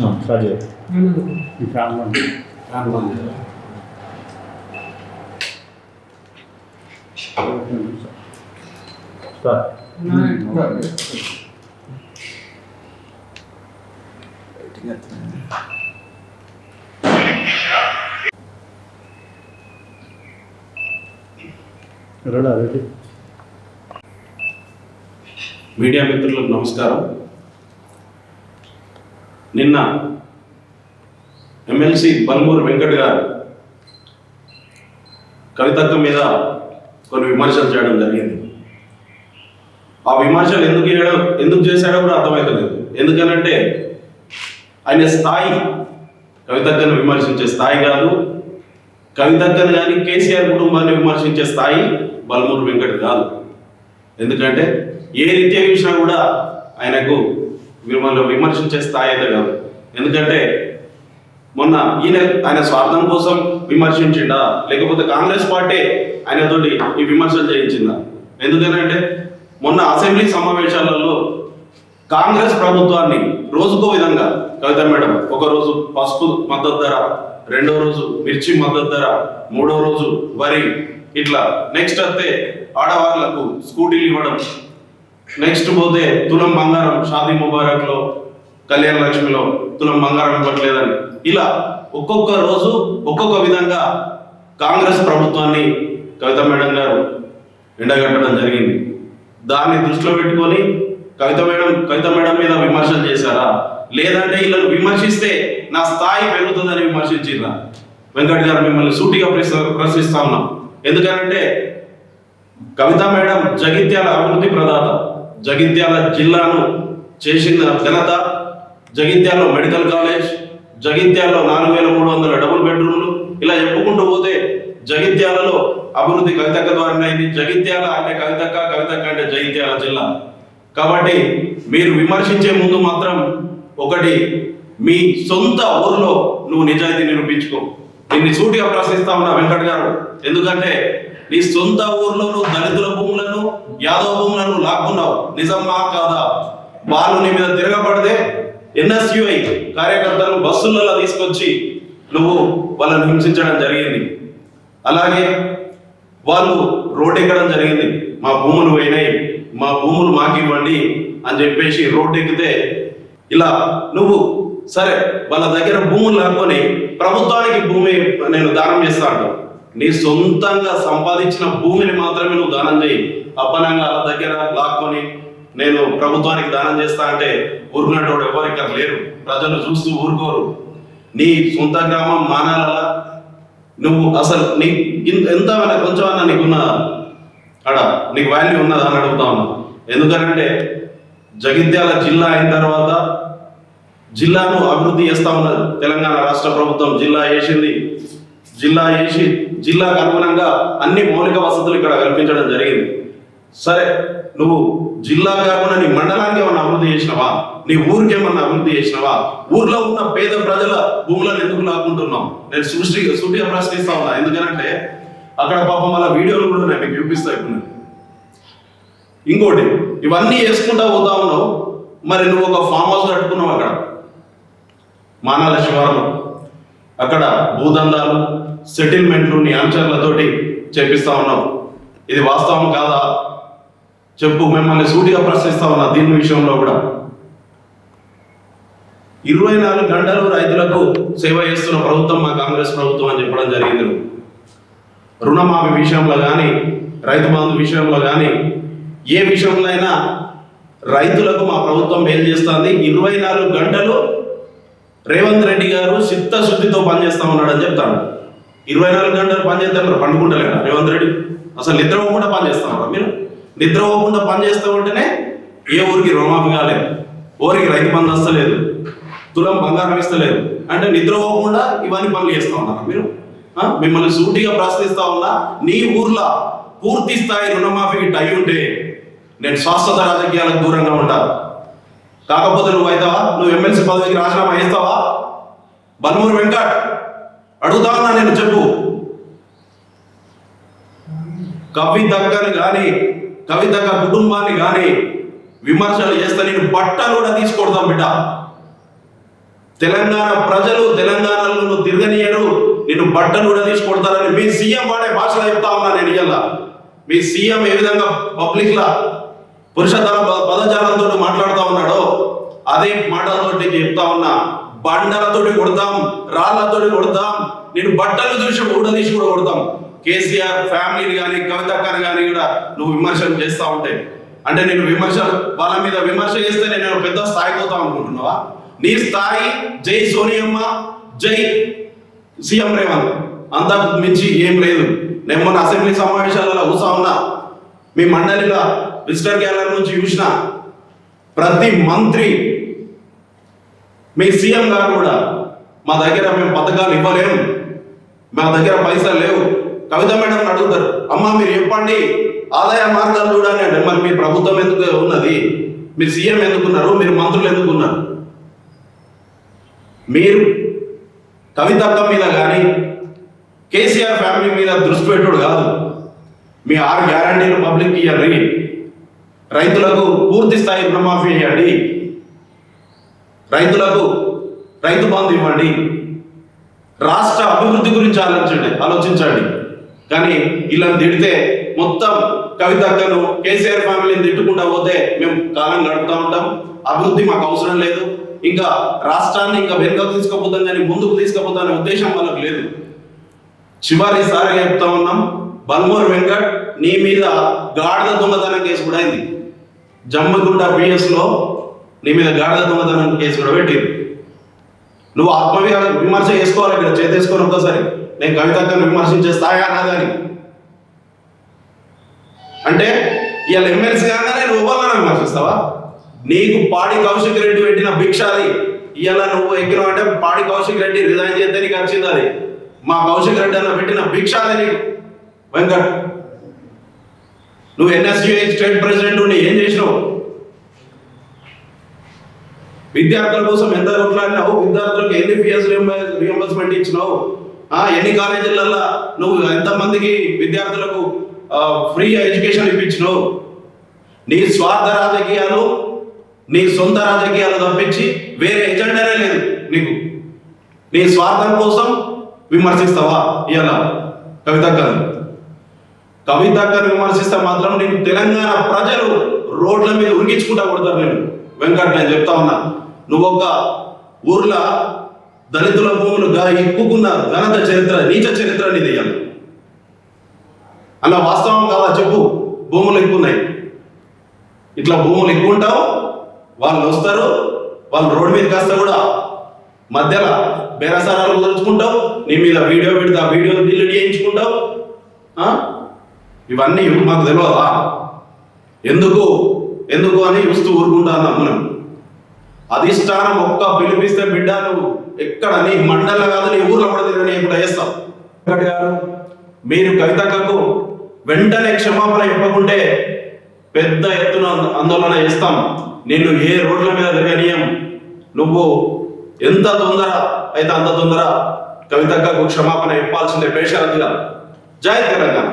రాజు media మిత్రులకు నమస్కారం నిన్న ఎమ్మెల్సీ బల్మూరు వెంకట్ గారు కవితక్క మీద కొన్ని విమర్శలు చేయడం జరిగింది. ఆ విమర్శలు ఎందుకు చేయడం ఎందుకు చేశాడో కూడా అర్థమవుతలేదు ఎందుకనంటే ఆయన స్థాయి కవితక్కను విమర్శించే స్థాయి కాదు కవితక్కను కానీ కేసీఆర్ కుటుంబాన్ని విమర్శించే స్థాయి బల్మూరు వెంకట్ కాదు. ఎందుకంటే ఏ రీత్యా చూసినా కూడా ఆయనకు మిమ్మల్ని విమర్శించే స్థాయి అయితే కాదు. ఎందుకంటే మొన్న ఈయన ఆయన స్వార్థం కోసం విమర్శించిండా? లేకపోతే కాంగ్రెస్ పార్టీ ఆయనతోటి ఈ విమర్శలు చేయించిందా? ఎందుకనంటే మొన్న అసెంబ్లీ సమావేశాలలో కాంగ్రెస్ ప్రభుత్వాన్ని రోజుకో విధంగా కవిత మేడం ఒక రోజు పసుపు మద్దతు ధర రెండో రోజు మిర్చి మద్దతు ధర మూడో రోజు వరి ఇట్లా. నెక్స్ట్ వస్తే ఆడవాళ్ళకు స్కూటీలు ఇవ్వడం నెక్స్ట్ పోతే తులం బంగారం షాదీ ముబారక్లో కళ్యాణ లక్ష్మిలో తులం బంగారం ఇవ్వట్లేదని. ఇలా ఒక్కొక్క రోజు ఒక్కొక్క విధంగా కాంగ్రెస్ ప్రభుత్వాన్ని కవిత మేడం గారు ఎండగట్టడం జరిగింది. దాన్ని దృష్టిలో పెట్టుకొని కవిత మేడం కవిత మేడం మీద విమర్శలు చేశారా? లేదంటే ఇలా విమర్శిస్తే నా స్థాయి పెరుగుతుందని విమర్శించిందా వెంకట్ గారు మిమ్మల్ని సూటిగా ప్రశ్న- ప్రశ్నిస్తా ఉన్నాం. ఎందుకంటే కవిత మేడం జగిత్యాల అభివృద్ధి ప్రదాత. జగిత్యాల జిల్లాను చేసిన ఘనత. జగిత్యాల మెడికల్ కాలేజ్ జగిత్యాలలో నాలుగు వేల మూడు వందల డబుల్ బెడ్రూమ్లు. ఇలా చెప్పుకుంటూ పోతే జగిత్యాలలో అభివృద్ధి కవితక్క ద్వారానే అయింది. జగిత్యాల అంటే కవితక్క కవితక్క అంటే జగిత్యాల జిల్లా. కాబట్టి మీరు విమర్శించే ముందు మాత్రం ఒకటి మీ సొంత ఊర్లో నువ్వు నిజాయితీ నిరూపించుకో. దీన్ని సూటిగా ప్రశ్నిస్తా ఉన్నా వెంకట్ గారు. ఎందుకంటే నీ సొంత ఊర్లో నువ్వు దళితుల భూములను యాదవ భూములను లాక్కున్నావు. నిజమా కాదా? వాళ్ళు నీ మీద తిరగబడితే ఎన్ఎస్యుఐ కార్యకర్తలు బస్సులలో తీసుకొచ్చి నువ్వు వాళ్ళని హింసించడం జరిగింది. అలాగే వాళ్ళు రోడ్ ఎక్కడం జరిగింది. మా భూములు పోయినాయి. మా భూములు మాకివ్వండి అని చెప్పేసి రోడ్ ఎక్కితే ఇలా నువ్వు సరే వాళ్ళ దగ్గర భూములు లాక్కొని ప్రభుత్వానికి భూమి నేను దానం చేస్తా అంటావు. నీ సొంతంగా సంపాదించిన భూమిని మాత్రమే నువ్వు దానం చేయి. అప్పనంగా వాళ్ళ దగ్గర లాక్కొని నేను ప్రభుత్వానికి దానం చేస్తా అంటే ఊరుకున్నట్టు ఎవరు ఇక్కడ లేరు. ప్రజలు చూస్తూ ఊరుకోరు. నీ సొంత గ్రామం మానాలలా? నువ్వు అసలు నీ ఎంత కొంచెం అన్న నీకున్న అడ నీకు వాల్యూ ఉన్నదా అని అడుగుతా ఉన్నా. ఎందుకంటే జగిత్యాల జిల్లా అయిన తర్వాత జిల్లాను అభివృద్ధి చేస్తా ఉన్నది తెలంగాణ రాష్ట్ర ప్రభుత్వం. జిల్లా వేసింది జిల్లా వేసి జిల్లాకు అనుగుణంగా అన్ని మౌలిక వసతులు ఇక్కడ కల్పించడం జరిగింది. సరే నువ్వు జిల్లా కాకుండా నీ మండలానికి ఏమన్నా అభివృద్ధి చేసినవా? నీ ఊరికి ఏమన్నా అభివృద్ధి చేసినవా? ఊర్లో ఉన్న పేద ప్రజల భూములను ఎందుకు లాక్కుంటున్నాం నేను సృష్టి సూటిగా ప్రశ్నిస్తా ఉన్నా. ఎందుకంటే అక్కడ పాపం వాళ్ళ వీడియోలు కూడా నేను మీకు చూపిస్తా ఇప్పుడు ఇంకోటి ఇవన్నీ వేసుకుంటా పోతా ఉన్నావు మరి నువ్వు ఒక ఫామ్ హౌస్ కట్టుకున్నావు అక్కడ. మానాల శివారంలో. అక్కడ భూదందాలు సెటిల్మెంట్లు నీ అనుచరులతోటి చేపిస్తా ఉన్నావు ఇది వాస్తవం కాదా? చెప్పు మిమ్మల్ని సూటిగా ప్రశ్నిస్తా ఉన్నా దీని విషయంలో కూడా. ఇరవై నాలుగు గంటలు రైతులకు సేవ చేస్తున్న ప్రభుత్వం మా కాంగ్రెస్ ప్రభుత్వం అని చెప్పడం జరిగింది. రుణమాఫీ విషయంలో కానీ రైతు బంధు విషయంలో కానీ ఏ విషయంలో అయినా రైతులకు మా ప్రభుత్వం మేలు చేస్తుంది. ఇరవై నాలుగు గంటలు రేవంత్ రెడ్డి గారు చిత్తశుద్ధితో పనిచేస్తా ఉన్నాడని చెప్తాను ఇరవై నాలుగు గంటలు పనిచేస్తారు మరి పండుకుంటలేడా రేవంత్ రెడ్డి? అసలు నిద్ర పోకుండా పనిచేస్తారా మీరు? నిద్ర పోకుండా పనిచేస్తూ ఉంటేనే ఏ ఊరికి రుణమాఫీ కాలేదు. ఊరికి రైతు బంధు వస్తలేదు. తులం బంగారం ఇస్తలేదు. అంటే నిద్ర పోకుండా ఇవన్నీ పనులు చేస్తా ఉన్నారు మీరు? మిమ్మల్ని సూటిగా ప్రశ్నిస్తా ఉన్నా నీ ఊర్లో పూర్తి స్థాయి రుణమాఫీకి టై ఉంటే నేను శాశ్వత రాజకీయాలకు దూరంగా ఉంటాను కాకపోతే నువ్వు అవుతావా? నువ్వు ఎమ్మెల్సీ పదవికి రాజీనామా చేస్తావా? బల్మూరు వెంకట్ అడుగుతావా నేను చెప్పు. కవి దగ్గరని కానీ కవి దగ్గర కుటుంబాన్ని కానీ విమర్శలు చేస్తే నేను బట్టలు కూడా తీసుకొడతాం బిడ్డ. తెలంగాణ ప్రజలు తెలంగాణలో నువ్వు నేను బట్టలు కూడా తీసుకొడతానని మీ సీఎం వాడే భాషలో చెప్తా ఉన్నా నేను ఇయ్యాల. మీ సీఎం ఏ విధంగా పబ్లిక్లా పురుషధర పదజాలంతో మాట్లాడుతూ ఉన్నాడో. అదే మాటలతోటి చెప్తా ఉన్నా. బండలతోటి కొడతాం రాళ్ళతోటి కొడతాం నేను బట్టలు చూసి ఊడదీసి కూడా కొడతాం. కేసీఆర్ ఫ్యామిలీని కానీ కవితక్కని కానీ కూడా నువ్వు విమర్శలు చేస్తూ ఉంటే. అంటే నేను విమర్శ వాళ్ళ మీద విమర్శ చేస్తే నేను పెద్ద స్థాయికి పోతాం అనుకుంటున్నావా? నీ స్థాయి జై సోనియమ్మ జై సీఎం రేవంత్. అంతకు మించి ఏం లేదు. నేను మొన్న అసెంబ్లీ సమావేశాలలో కూర్చా ఉన్నా. మీ మండలిలో విజిటర్ గ్యాలరీ నుంచి చూసిన ప్రతి మంత్రి మీ సీఎం గారు కూడా మా దగ్గర మేము పథకాలు ఇవ్వలేము మా దగ్గర పైసలు లేవు. కవిత మేడం అడుగుతారు అమ్మా మీరు చెప్పండి ఆదాయ మార్గాలు చూడండి. అంటే మరి మీ ప్రభుత్వం ఎందుకు ఉన్నది? మీరు సీఎం ఎందుకున్నారు? మీరు మంత్రులు ఎందుకున్నారు? మీరు కవితత్వం మీద కానీ కేసీఆర్ ఫ్యామిలీ మీద దృష్టి పెట్టుడు కాదు. మీ ఆరు గ్యారంటీలు పబ్లిక్ ఇవ్వండి రైతులకు పూర్తి స్థాయి రుణమాఫీ చేయండి. రైతులకు రైతు బంధు ఇవ్వండి. రాష్ట్ర అభివృద్ధి గురించి ఆలోచించండి ఆలోచించండి. కానీ ఇలా తిడితే మొత్తం కవితక్కను కేసీఆర్ ఫ్యామిలీని తిట్టుకుంటా పోతే మేము కాలం గడుపుతూ ఉంటాం. అభివృద్ధి మాకు అవసరం లేదు. ఇంకా రాష్ట్రాన్ని ఇంకా వెనుకకు తీసుకుపోతాం కానీ ముందుకు తీసుకుపోతానే ఉద్దేశం వాళ్ళకి లేదు. చివరి చెప్తా ఉన్నాం బల్మూర్ వెంకట్ నీ మీద గాడిద దొంగతనం కేసు కూడా అయింది. జమ్మగుంట పిఎస్లో నీ మీద గాడిద దొంగతనం కేసు కూడా పెట్టింది. నువ్వు ఆత్మవియ విమర్శ చేసుకోవాలి ఇక్కడ చేతేసుకొని ఒక్కసారి. నేను కవితక్కను విమర్శించే స్థాయి అన్నదని అంటే ఇవాళ ఎమ్మెల్సీ కాగానే నువ్వు ఎవరినైనా విమర్శిస్తావా? నీకు పాడి కౌశిక్ రెడ్డి పెట్టిన భిక్ష అది. ఇవాళ నువ్వు ఎక్కినావు అంటే పాడి కౌశిక్ రెడ్డి రిజైన్ చేస్తే నీకు వచ్చింది అది. మా కౌశిక్ రెడ్డి అన్న పెట్టిన భిక్ష అది నీకు. వెంకట్ నువ్వు ఎన్ఎస్యుఐ స్టేట్ ప్రెసిడెంట్ ఉండి ఏం చేసినావు? విద్యార్థుల కోసం ఎంత కొట్లాడినావు? విద్యార్థులకు ఎన్ని ఫీఎస్ రియంబర్స్మెంట్ ఇచ్చినావు? ఆ ఎన్ని కాలేజీలలో నువ్వు ఎంతమందికి విద్యార్థులకు ఫ్రీ ఎడ్యుకేషన్ ఇప్పించినావు? నీ స్వార్థ రాజకీయాలు నీ సొంత రాజకీయాలు తప్పించి వేరే ఎజెండానే లేదు నీకు. నీ స్వార్థం కోసం విమర్శిస్తావా? ఇవ్వాలా కవిత గారు కవిత కవితక్కను విమర్శిస్తే మాత్రం నేను తెలంగాణ ప్రజలు రోడ్ల మీద ఉరికించుకుంటా కొడతారు నేను. వెంకట్ నేను చెప్తా ఉన్నా. నువ్వు ఒక ఊర్లో దళితుల భూములు ఇప్పుకున్న ఘనత చరిత్ర నీచ చరిత్ర నీది అన్న అలా వాస్తవం కాదా చెప్పు. భూములు ఎక్కున్నాయి ఇట్లా భూములు ఎక్కువ ఉంటావు వాళ్ళు వస్తారు వాళ్ళు రోడ్డు మీద కాస్త కూడా మధ్యలో బేరసారాలు కుదుర్చుకుంటావు నీ మీద వీడియో పెడితే ఆ వీడియో డిలీట్ చేయించుకుంటావు ఇవన్నీ మాకు తెలియదా ఎందుకు? ఎందుకు అని చూస్తూ ఊరుకుంటాను మనం అధిష్టానం ఒక్క పిలిపిస్తే బిడ్డ నువ్వు ఎక్కడ? నీ మండల కాదు నీ ఊర్లో కూడా చేస్తావు వెంకట్ గారు? మీరు కవితకు వెంటనే క్షమాపణ చెప్పకుంటే పెద్ద ఎత్తున ఆందోళన చేస్తాం. నిన్ను ఏ రోడ్ల మీద తిరగనీయం? నువ్వు ఎంత తొందర అయితే అంత తొందర కవితకు క్షమాపణ చెప్పాల్సిందే పేషాంతిగా జై తెలంగాణ.